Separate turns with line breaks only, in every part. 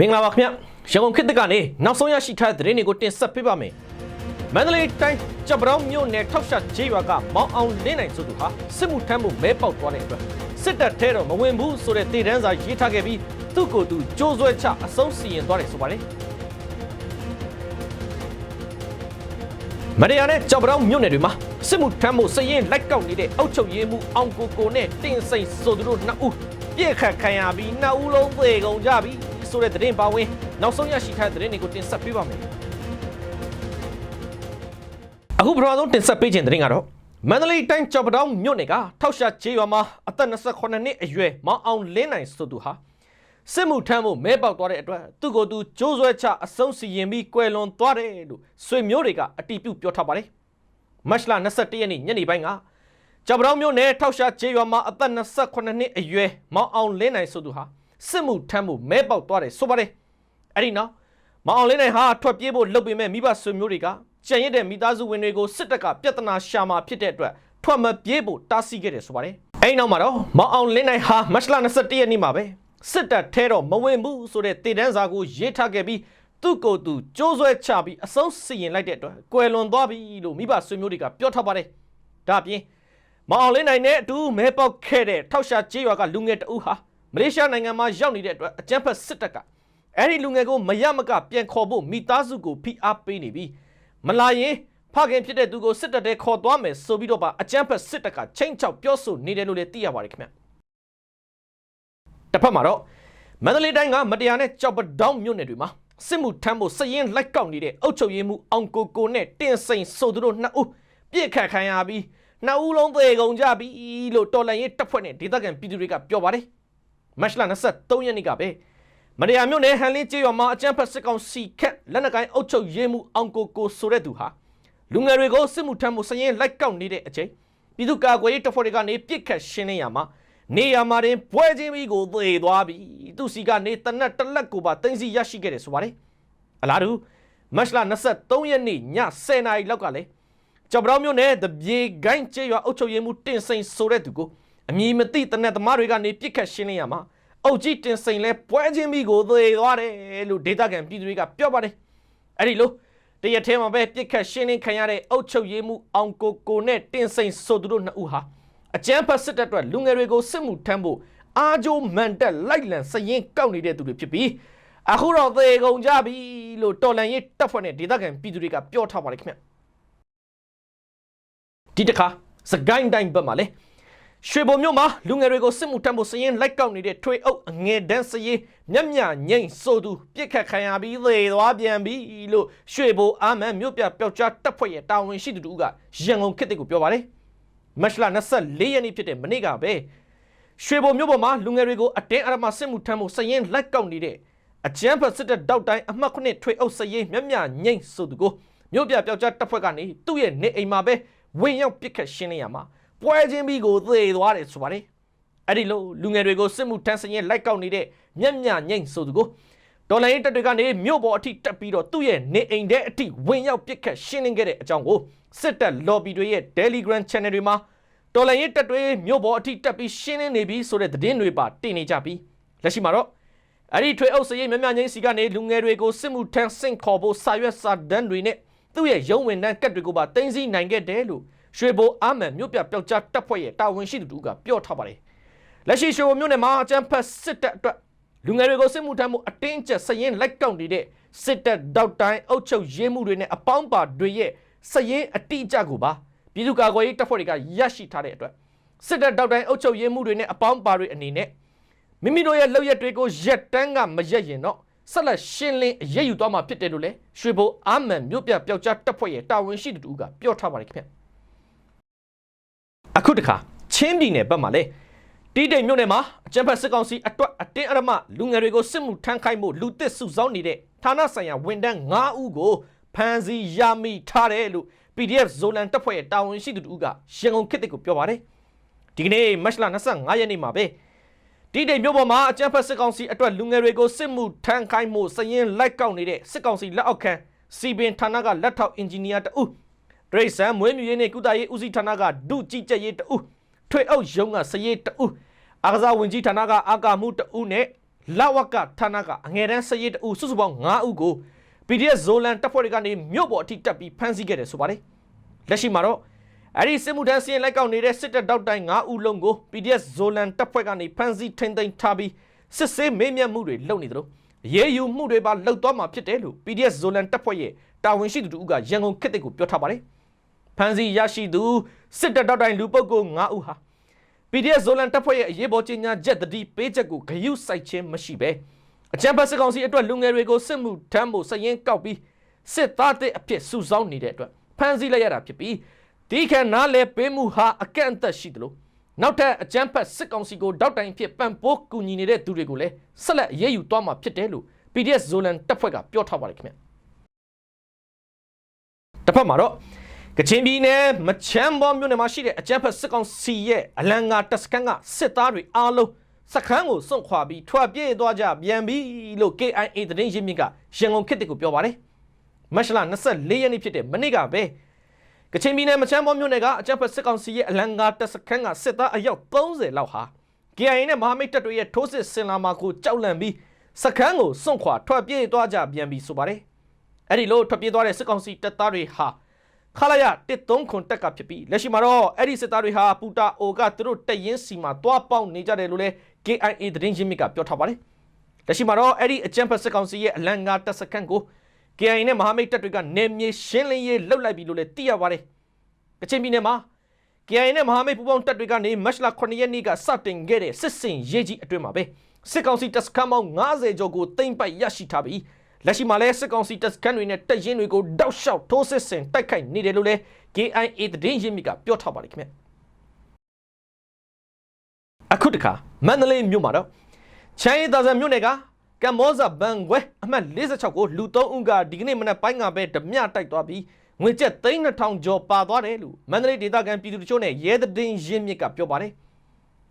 မင်္ဂလာပါခင်ဗျရန်ကုန်ခေတ်သစ်ကနေနောက်ဆုံးရရှိထားတဲ့သတင်းတွေကိုတင်ဆက်ပေးပါမယ်မန္တလေးတိုင်းကြပ်ပတောင်းမြို့နယ်ထောက်ရှာဂျေးရွာကမောင်အောင်လင်းနိုင်ဆိုသူဟာစစ်မှုထမ်းမှုမဲပေါက်သွားတဲ့အတွက်စစ်တပ်ထဲတော့မဝင်ဘူးဆိုတဲ့တည်တန်းစာရေးထားခဲ့ပြီးသူ့ကိုယ်သူကြိုးဆွဲချအဆုံးစီရင်သွားတယ်ဆိုပါတယ်မရယာနဲ့ကြောက်ပတောင်းမြို့နယ်တွေမှာစစ်မှုထမ်းမှုစရင်လိုက်ကောက်နေတဲ့အုပ်ချုပ်ရေးမှုအောင်ကိုကိုနဲ့တင်စိန်ဆိုသူတို့နှစ်ဦးပြည့်ခတ်ခံရပြီးနှစ်ဦးလုံးသေကုန်ကြပြီ ဆိုတဲ့သတင်းပါဝင်နောက်ဆုံးရရှိထားတဲ့သတင်းတွေကိုတင်ဆက်ပေးပါမယ်အခုပထမဆုံးတင်ဆက်ပေးခြင်းသတင်းကတော့မန္တလေးတိုင်းကြောက်ပတောင်းမြို့နယ်ကထောက်ရှာချေးရွာမှာအသက်28နှစ်အရွယ်မောင်အောင်လင်းနိုင်ဆိုသူဟာစစ်မှုထမ်းမှုမဲပေါက်သွားတဲ့အတွက်သူ့ကိုယ်သူကြိုးဆွဲချအဆုံးစီရင်ပြီးကွယ်လွန်သွားတယ်လို့ဆွေမျိုးတွေကအတိပြုပြောထားပါတယ်မတ်လ21ရက်နေ့ညနေပိုင်းကကြောက်ပတောင်းမြို့နယ်ထောက်ရှာချေးရွာမှာအသက်28နှစ်အရွယ်မောင်အောင်လင်းနိုင်ဆိုသူဟာ စစ်မှုထမ်းမှုမဲပေါက်သွားတယ်ဆိုပါတယ်အဲ့ဒီနောက်မောင်အောင်လင်းနိုင်ဟာထွက်ပြေးဖို့လုပ်ပေမဲ့မိဘဆွေမျိုးတွေကကြံရစ်တဲ့မိသားစုဝင်တွေကိုစစ်တပ်ကပြဿနာရှာမှာဖြစ်တဲ့အတွက်ထွက်မပြေးဖို့တားဆီးခဲ့တယ်ဆိုပါတယ်အဲ့ဒီနောက်မှာတော့မောင်အောင်လင်းနိုင်ဟာမတ်လ21ရက်နေ့မှာပဲစစ်တပ်ထဲတော့မဝင်ဘူးဆိုတဲ့တည်တန်းစာကိုရေးထားခဲ့ပြီးသူ့ကိုယ်သူကြိုးဆွဲချပြီးအဆုံးစီရင်လိုက်တဲ့အတွက်ကွယ်လွန်သွားပြီလို့မိဘဆွေမျိုးတွေကပြောထားပါတယ်ဒါအပြင်မောင်အောင်လင်းနိုင်နဲ့အတူမဲပေါက်ခဲ့တဲ့ထောက်ရှာကျေးရွာကလူငယ်တအူးဟာ မလေးရှားနိုင်ငံမှာရောက်နေတဲ့အတွက်အကြမ်းဖက်စစ်တပ်ကအဲ့ဒီလူငယ်ကိုမရမကပြန်ခေါ်ဖို့မိသားစုကိုဖိအားပေးနေပြီးမလာရင်ဖခင်ဖြစ်တဲ့သူကိုစစ်တပ်ထဲခေါ်သွားမယ်ဆိုပြီးတော့ပါအကြမ်းဖက်စစ်တပ်ကချိန်ချောက်ပြောဆိုနေတယ်လို့လည်းသိရပါတယ်ခင်ဗျတစ်ဖက်မှာတော့မန္တလေးတိုင်းကမတရားနဲ့ကြောက်ပတောင်းမြို့နယ်တွေမှာစစ်မှုထမ်းဖို့စည်ရင်လိုက်ကောက်နေတဲ့အုပ်ချုပ်ရေးမှုအောင်ကိုကိုနဲ့တင်စိန်ဆိုသူတို့နှစ်ဦးပြစ်ခတ်ခံရပြီးနှစ်ဦးလုံးသေကုန်ကြပြီလို့တော်လန်ရေးတပ်ဖွဲ့နဲ့ဒေသခံပြည်သူတွေကပြောပါတယ် မတ်လ23ရက်နေ့ကပဲမတရားမြို့နယ်ဟန်လင်းကျေးရွာမှာအကြမ်းဖက်စစ်ကောင်စီခက်လက်နက်ကိုင်းအုပ်ချုပ်ရေးမှုအောင်ကိုကိုဆိုတဲ့သူဟာလူငယ်တွေကိုစစ်မှုထမ်းမှုစည်ရင်လိုက်ကောက်နေတဲ့အချိန်ပြည်သူ့ကာကွယ်ရေးတပ်ဖွဲ့တွေကနေပြစ်ခတ်ရှင်းလင်းရမှာနေရမှာတင်ပွဲချင်းပြီးကိုသေသွားပြီသူစီကနေတနက်တစ်လက်ကိုပါတင်စီရရှိခဲ့တယ်ဆိုပါတယ်အလားတူမတ်လ23ရက်နေ့ည10:00နာရီလောက်ကလည်းကြော်ပတောင်းမြို့နယ်တပြေဂိုင်းကျေးရွာအုပ်ချုပ်ရေးမှုတင်စိန်ဆိုတဲ့သူကို အမည်မသိတနက်သမားတွေကနေပြစ်ခတ်ရှင်းလင်းရမှာအုတ်ကြီးတင်စိန်လဲပွဲချင်းပြီးကိုသေသွားတယ်လို့ဒေသခံပြည်သူတွေကပြောပါတယ်အဲ့ဒီလိုတရက်ထဲမှာပဲပြစ်ခတ်ရှင်းလင်းခံရတဲ့အုတ်ချုပ်ရေးမှုအောင်ကိုကိုနဲ့တင်စိန်ဆိုသူတို့နှစ်ဦးဟာအကြမ်းဖက်စစ်တပ်အတွက်လူငယ်တွေကိုစစ်မှုထမ်းဖို့အားကြိုးမှန်တက်လိုက်လံစရင်ကောက်နေတဲ့သူတွေဖြစ်ပြီးအခုတော့သေကုန်ကြပြီလို့တော်လန်ရေးတပ်ဖွဲ့နဲ့ဒေသခံပြည်သူတွေကပြောထားပါတယ်ခင်ဗျဒီတစ်ခါစကိုင်းတိုင်းဘက်မှာလေ ရွှေဘုံမြို့မှာလူငယ်တွေကိုစစ်မှုထမ်းဖို့စရင်လိုက်ကောက်နေတဲ့ထွေအုပ်အငယ်တန်းစရင်မျက်မြငိမ့်ဆိုသူပြစ်ခတ်ခံရပြီးသေသွားပြန်ပြီလို့ရွှေဘုံအာမန်မြို့ပြပျောက်ကြားတပ်ဖွဲ့ရဲ့တာဝန်ရှိသူတို့ကရန်ကုန်ခေတ်တစ်ကိုပြောပါတယ်မတ်လ24ရက်နေ့ဖြစ်တဲ့မနေ့ကပဲရွှေဘုံမြို့ပေါ်မှာလူငယ်တွေကိုအတင်းအဓမ္မစစ်မှုထမ်းဖို့စရင်လိုက်ကောက်နေတဲ့အကျန်းဖက်စစ်တပ်တောက်တိုင်းအမှတ်ခုနှစ်ထွေအုပ်စရင်မျက်မြငိမ့်ဆိုသူကိုမြို့ပြပျောက်ကြားတပ်ဖွဲ့ကနေသူ့ရဲ့နေအိမ်မှာပဲဝင်ရောက်ပစ်ခတ်ရှင်းလင်းရမှာ ပွဲချင်းပြီးကိုသေသွားတယ်ဆိုပါတယ်အဲ့ဒီလိုလူငယ်တွေကိုစစ်မှုထမ်းစရင်လိုက်ကောက်နေတဲ့မျက်မြငိမ့်ဆိုသူကိုဒေါ်လာရင်းတပ်တွေကနေမြို့ပေါ်အထိတက်ပြီးတော့သူ့ရဲ့နေအိမ်ထဲအထိဝင်ရောက်ပစ်ခတ်ရှင်းလင်းခဲ့တဲ့အကြောင်းကိုစစ်တပ် lobby တွေရဲ့ Telegram channel တွေမှာဒေါ်လာရင်းတပ်တွေမြို့ပေါ်အထိတက်ပြီးရှင်းလင်းနေပြီဆိုတဲ့သတင်းတွေပါတင်နေကြပြီးလက်ရှိမှာတော့အဲ့ဒီထွေအုပ်စရိတ်မြမြငိမ့်စီကနေလူငယ်တွေကိုစစ်မှုထမ်းဆင့်ခေါ်ဖို့စာရွက်စာတမ်းတွေနဲ့သူ့ရဲ့ရုံးဝင်တန်းကတ်တွေကိုပါတင်စီနိုင်ခဲ့တယ်လို့ ရွှေဘိုအာမန်မြို့ပြပျောက်ကြားတပ်ဖွဲ့ရဲ့တာဝန်ရှိသူတို့ကပြောထားပါတယ်လက်ရှိရွှေဘိုမြို့နယ်မှာအကြမ်းဖက်စစ်တပ်အတွက်လူငယ်တွေကိုစစ်မှုထမ်းမှုအတင်းကျပ်စရင်လိုက်ကောက်နေတဲ့စစ်တပ်တောက်တိုင်းအုပ်ချုပ်ရေးမှုတွေနဲ့အပေါင်းပါတွေရဲ့စရင်အတိအကျကိုပါပြည်သူ့ကာကွယ်ရေးတပ်ဖွဲ့တွေကရရှိထားတဲ့အတွက်စစ်တပ်တောက်တိုင်းအုပ်ချုပ်ရေးမှုတွေနဲ့အပေါင်းပါတွေအနေနဲ့မိမိတို့ရဲ့လောက်ရက်တွေကိုရက်တန်းကမရက်ရင်တော့ဆက်လက်ရှင်းလင်းအရေးယူသွားမှာဖြစ်တယ်လို့လည်းရွှေဘိုအာမန်မြို့ပြပျောက်ကြားတပ်ဖွဲ့ရဲ့တာဝန်ရှိသူတို့ကပြောထားပါတယ်ခင်ဗျ အခုတခါချင်းပြည်နယ်ဘက်မှာလေတီးတိမ်မြို့နယ်မှာအကြံဖက်စစ်ကောင်စီအတွက်အတင်းအဓမ္မလူငယ်တွေကိုစစ်မှုထမ်းခိုင်းမှုလူသစ်စုဆောင်းနေတဲ့ဌာနဆိုင်ရာဝန်ထမ်း9ဦးကိုဖမ်းဆီးရမိထားတယ်လို့ PDF ဇိုလန်တပ်ဖွဲ့ရဲ့တာဝန်ရှိသူတို့ကရန်ကုန်ခေတ်တစ်ကိုပြောပါတယ်ဒီကနေ့မတ်လ25ရက်နေ့မှာပဲတီးတိမ်မြို့ပေါ်မှာအကြံဖက်စစ်ကောင်စီအတွက်လူငယ်တွေကိုစစ်မှုထမ်းခိုင်းမှုစရင်လိုက်ကောက်နေတဲ့စစ်ကောင်စီလက်အောက်ခံစီပင်ဌာနကလက်ထောက်အင်ဂျင်နီယာတဦးဒ ရိတ်ဆန်မွေးမြူရေးနဲ့ကုသရေးဦးစီးဌာနကဒုကြီးကြပ်ရေးတဦးထွေအုပ်ရုံးကစရေးတဦးအာကစားဝင်ကြီးဌာနကအာကာမှုတဦးနဲ့လဝကဌာနကအငယ်တန်းစရေးတအုပ်စုစုပေါင်း9ဦးကို PDF ဇိုလန်တပ်ဖွဲ့တွေကနေမြို့ပေါ်အထိတက်ပြီးဖမ်းဆီးခဲ့တယ်ဆိုပါတယ်လက်ရှိမှာတော့အဲ့ဒီစစ်မှုထမ်းစီရင်လိုက်ကောက်နေတဲ့စစ်တပ်တောက်တိုင်9ဦးလုံးကို PDF ဇိုလန်တပ်ဖွဲ့ကနေဖမ်းဆီးထိန်သိမ်းထားပြီးစစ်ဆေးမေးမြန်းမှုတွေလုပ်နေတယ်လို့ရေးယူမှုတွေပါလှုပ်သွားမှာဖြစ်တယ်လို့ PDF ဇိုလန်တပ်ဖွဲ့ရဲ့တာဝန်ရှိသူတို့ကရန်ကုန်ခေတ်တစ်ကိုပြောထားပါတယ် ဖမ်းဆီးရရှိသူစစ်တပ်တောက်တိုင်လူပုဂ္ဂိုလ်9ဦးဟာ PDF ဇိုလန်တပ်ဖွဲ့ရဲ့အရေးပေါ်ကြီးညာချက်တတိပေးချက်ကိုဂရုစိုက်ခြင်းမရှိပဲအကြံဖတ်စစ်ကောင်စီအတွက်လူငယ်တွေကိုစစ်မှုထမ်းဖို့စရင်ကောက်ပြီးစစ်သားတဲ့အဖြစ်စုဆောင်းနေတဲ့အတွက်ဖမ်းဆီးလိုက်ရတာဖြစ်ပြီးဒီခံနားလေပေးမှုဟာအကန့်အသတ်ရှိတယ်လို့နောက်ထပ်အကြံဖတ်စစ်ကောင်စီကိုတောက်တိုင်ဖြစ်ပံ့ပိုးကူညီနေတဲ့သူတွေကိုလည်းဆက်လက်အရေးယူသွားမှာဖြစ်တယ်လို့ PDF ဇိုလန်တပ်ဖွဲ့ကပြောထားပါတယ်ခင်ဗျတစ်ဖက်မှာတော့ ကချင်ပြည်နယ်မချမ်းဘောမြို့နယ်မှာရှိတဲ့အကြမ်းဖက်စစ်ကောင်စီရဲ့အလံငါတပ်စခန်းကစစ်သားတွေအားလုံးစခန်းကိုစွန့်ခွာပြီးထွက်ပြေးသွားကြပြန်ပြီလို့ KIA သတင်းရင်းမြစ်ကရန်ကုန်ခေတ်တစ်ကိုပြောပါတယ်မတ်လ24ရက်နေ့ဖြစ်တဲ့မနေ့ကပဲကချင်ပြည်နယ်မချမ်းဘောမြို့နယ်ကအကြမ်းဖက်စစ်ကောင်စီရဲ့အလံငါတပ်စခန်းကစစ်သားအယောက်30လောက်ဟာ KIA နဲ့မဟာမိတ်တပ်တွေရဲ့ထိုးစစ်ဆင်လာမှာကိုကြောက်လန့်ပြီးစခန်းကိုစွန့်ခွာထွက်ပြေးသွားကြပြန်ပြီဆိုပါတယ်အဲ့ဒီလိုထွက်ပြေးသွားတဲ့စစ်ကောင်စီတပ်သားတွေဟာ ခလာရ139ခွန်တက်ကဖြစ်ပြီးလက်ရှိမှာတော့အဲ့ဒီစစ်သားတွေဟာပူတာအိုကသူတို့တက်ရင်စီမှာတွားပေါက်နေကြတယ်လို့လည်း KIA သတင်းရင်းမြစ်ကပြောထားပါတယ်။လက်ရှိမှာတော့အဲ့ဒီအကြံဖက်စစ်ကောင်စီရဲ့အလံငါတပ်စခန်းကို KIA နဲ့မဟာမိတ်တပ်တွေကနေမြေရှင်းလင်းရေးလှုပ်လိုက်ပြီလို့လည်းသိရပါတယ်။ကချင်ပြည်နယ်မှာ KIA နဲ့မဟာမိတ်ပူးပေါင်းတပ်တွေကနေမတ်လ9ရက်နေ့ကစတင်ခဲ့တဲ့စစ်စင်ရေးကြီးအတွင်းမှာပဲစစ်ကောင်စီတပ်စခန်းပေါင်း90ကျော်ကိုတင်ပိုက်ရရှိထားပြီး လက်ရှိမှာလဲစစ်ကောင်စီတပ်စခန်းတွေနဲ့တပ်ရင်းတွေကိုတောက်လျှောက်ထိုးစစ်ဆင်တိုက်ခိုက်နေတယ်လို့လဲ KIA သတင်းရင်းမြစ်ကပြောထားပါတယ်ခင်ဗျအခုတခါမန္တလေးမြို့မှာတော့ချမ်းရည်သာဇံမြို့နယ်ကကမ္ဘောဇဘန်ခွဲအမှတ်46ကိုလူ3ဦးကဒီကနေ့မနက်ပိုင်းကပဲဓမြတိုက်သွားပြီးငွေကျပ်3000ကျော်ပါသွားတယ်လို့မန္တလေးဒေသခံပြည်သူတို့နဲ့ရဲသတင်းရင်းမြစ်ကပြောပါတယ်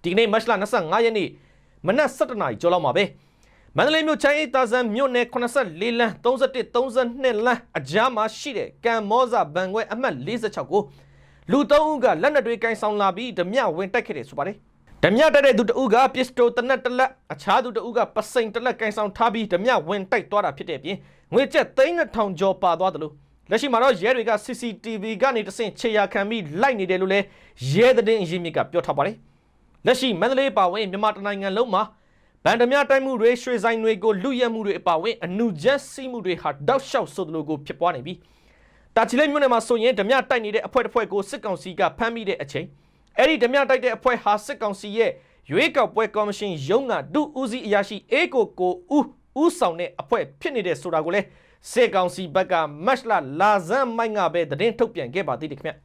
ဒီကနေ့မတ်လ25ရက်နေ့မနက်7:00နာရီကျော်လောက်မှာပဲ မန္တလေးမြို့ချမ်းရည်သာဇံမြို့နယ်84လမ်း31 32လမ်းအကြားမှာရှိတဲ့ကံမောဇဘန်ခွဲအမှတ်46ကိုလူ3ဦးကလက်နက်တွေကင်ဆောင်လာပြီးဓမြဝင်တိုက်ခဲ့တယ်ဆိုပါတယ်ဓမြတက်တဲ့သူတဦးကပစ္စတိုတနက်တလက်အခြားသူတဦးကပစိန်တလက်ကင်ဆောင်ထားပြီးဓမြဝင်တိုက်သွားတာဖြစ်တဲ့အပြင်ငွေကျပ်3000ကျော်ပါသွားတယ်လို့လက်ရှိမှာတော့ရဲတွေက CCTV ကနေတဆင့်ခြေရာခံပြီးလိုက်နေတယ်လို့လည်းရဲသတင်းအရင်းမြစ်ကပြောထားပါတယ်လက်ရှိမန္တလေးပါဝင်မြန်မာတိုင်းနိုင်ငံလုံးမှာ ဗန်ဒမြတိုက်မှုတွေရွှေဆိုင်တွေကိုလူရက်မှုတွေအပါအဝင်အနုကျက်စီးမှုတွေဟာတောက်လျှောက်ဆိုသလိုကိုဖြစ်ပွားနေပြီးတာချီလိတ်မြို့နယ်မှာဆိုရင်ဓမြတိုက်နေတဲ့အဖွဲ့တစ်ဖွဲ့ကိုစစ်ကောင်စီကဖမ်းမိတဲ့အချိန်အဲ့ဒီဓမြတိုက်တဲ့အဖွဲ့ဟာစစ်ကောင်စီရဲ့ရွေးကောက်ပွဲကော်မရှင်ရုံးကဒုဦးစီးအရာရှိအေကိုကိုဦးဦးဆောင်တဲ့အဖွဲ့ဖြစ်နေတဲ့ဆိုတာကိုလည်းစစ်ကောင်စီဘက်ကမတ်လလာဇန်မိုင်းကပဲသတင်းထုတ်ပြန်ခဲ့ပါသေးတယ်ခင်ဗျ